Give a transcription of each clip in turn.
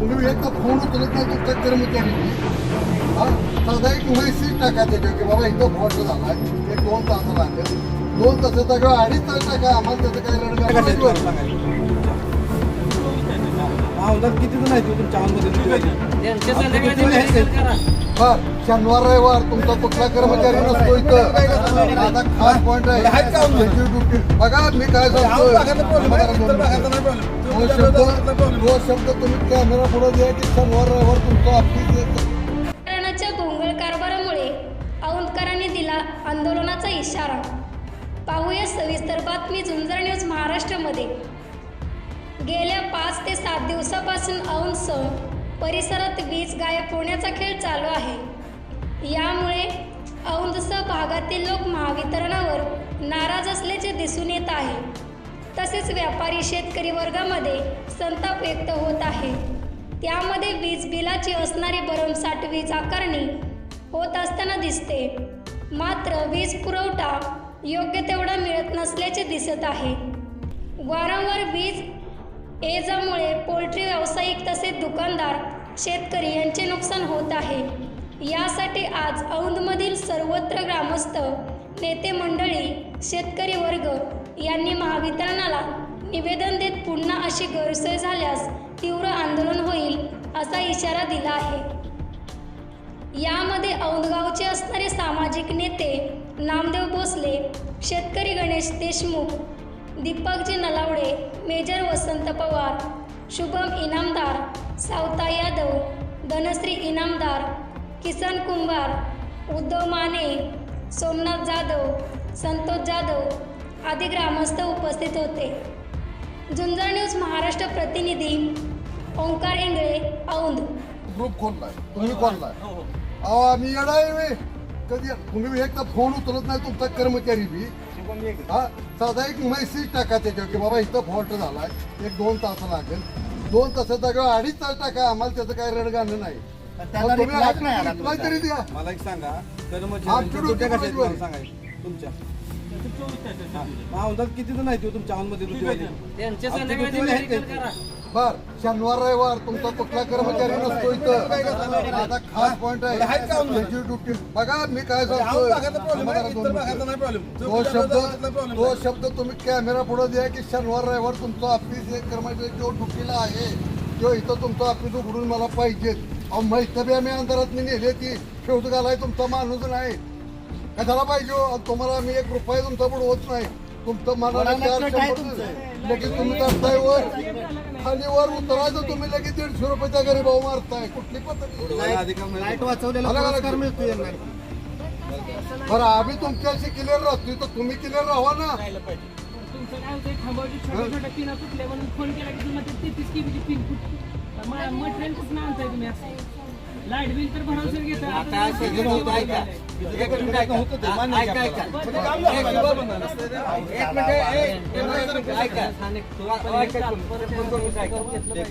तुम्ही एकदा फोन उचलत नाही तुमच्या कर्मचारी हा साधा एक मेसेज टाका त्याच्यावर की बाबा इथं फॉल्ट झाला. एक दोन तास दोन तासाचा किंवा अडीच तास टाका. आम्हाला त्याचं काही काय किती जण आहेत? तुमच्या बर शनिवार रविवार तुमचा कुठला कर्मचारी नसतो इथं. खास पॉइंट आहे. बघा मी काय सांगतो तो शब्द तो शब्द तुम्ही कॅमेरा पुढे द्या की शनिवार रविवार तुमचं ऑफिस येतं राजकारणाच्या भोंगळ कारभारामुळे औंधकरांनी दिला आंदोलनाचा इशारा. पाहूया सविस्तर बातमी झुंजार न्यूज महाराष्ट्रामध्ये. गेल्या पाच ते सात दिवसापासून औंस परिसरात वीज गायब होण्याचा खेळ चालू आहे. यामुळे औंधसह भागातील लोक महावितरणावर नाराज असल्याचे दिसून येत आहे. तसेच व्यापारी शेतकरी वर्गामध्ये संताप व्यक्त होत आहे. त्यामध्ये वीज बिलाची असणारी भरमसाठ वीज आकारणी होत असताना दिसते. मात्र वीज पुरवठा योग्य तेवढा मिळत नसल्याचे दिसत आहे. वारंवार वीज एजामुळे पोल्ट्री व्यावसायिक तसेच दुकानदार शेतकरी यांचे नुकसान होत आहे. यासाठी आज औंधमधील सर्वत्र ग्रामस्थ नेते मंडळी शेतकरी वर्ग यांनी महावितरणाला निवेदन देत पुन्हा अशी गैरसोय झाल्यास तीव्र आंदोलन होईल असा इशारा दिला आहे. यामध्ये औंधगावचे असणारे सामाजिक नेते नामदेव भोसले शेतकरी गणेश देशमुख दीपकजी नलावडे मेजर वसंत पवार शुभम इनामदार सावता यादव धनश्री इनामदार किसन कुंभार उद्धव माने सोमनाथ जाधव संतोष जाधव आदी ग्रामस्थ उपस्थित होते. झुंजर न्यूज महाराष्ट्र प्रतिनिधी ओंकार इंगळे औंध. ग्रुप खोललाय तुम्ही खोललाय अहो आम्ही येणार आहे. कधी? तुम्ही एकदा फोन उचलत नाही तुमचा कर्मचारी बी. हा साधा एक मेसेज टाका त्याच्यावर की बाबा इथं फॉल्ट झालाय एक दोन तास लागेल. दोन तासाचा किंवा अडीच तास टाका आम्हाला त्याचं काही रडगाणं नाही. त्याला तुम्ही reply नाही आला reply तरी द्या. मला एक सांगा कर्मचारी डोक्यात कशा आहेत वाजवा. मला सांगायचं? तुमच्या. हा, किती जण आहेत तुमच्या बर शनिवार रविवार तुमचा कुठला कर्मचारी नसतो इथं. माझा खास पॉइंट आहे. duty- बघा मी काय सांगतो तो शब्द तो शब्द तुम्ही कॅमेरा पुढे द्या की शनिवार रविवार तुमचं ऑफिस एक कर्मचारी जो ड्युटीला आहे तो इथं तुमचं ऑफिस उघडून मला पाहिजे अहो माहिती बी आम्ही अंधारात मी नेले ती शेवट घालाय तुमचा माणूस नाही. कशाला पाहिजे हो? तुम्हाला आम्ही एक रुपये तुमचा बुडवत नाही. तुमचं मनाला चार शंभर लगेच तुम्ही करताय वर. खाली वर उतरायचं तुम्ही लगेच दीडशे रुपयाच्या घरी भाऊ मारताय. कुठली पद्धत लाइट वाचवलेला अलग अलग पुरस्कार मिळतो यांना. बरं आम्ही तुमच्याशी क्लिअर राहतोय. तर तुम्ही क्लिअर राहा ना. तुमचं काय होतंय थांबवायची छोट्या छोट्या पिना तुटल्या म्हणून फोन केला की तुम्हाला ते तेहतीस केबीची पिन फुटली मटेरियल कुठून आणताय तुम्ही असं? लाइट बिल तर भरवसेल घेता. आता सगळं होतं ऐका.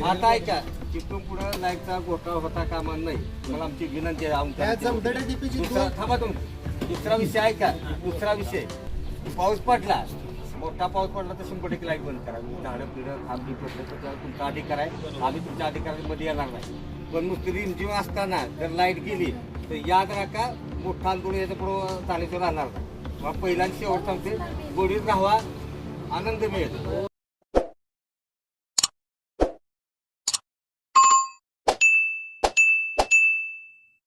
आता ऐका. तिथून पुढे लाईटचा घोटाळा होता कामा नाही मला आमची विनंती आहे थांबा तुम्ही दुसरा विषय ऐका. दुसरा विषय. पाऊस पडला. मोठा पाऊस पडला तर शंभर टक्के लाइट बंद करा. झाडं पिढं थांबली पडलं तर तुमचा अधिकार आहे. आम्ही तुमच्या अधिकारामध्ये येणार नाही. पण नुसती रिमझिम असताना जर लाइट गेली तर याद राखा मोठा आंदोलन याच्या पुढं चालायचं राहणार. नाही मग पहिला शेवट सांगते गोडीत राहावा आनंद मिळेल.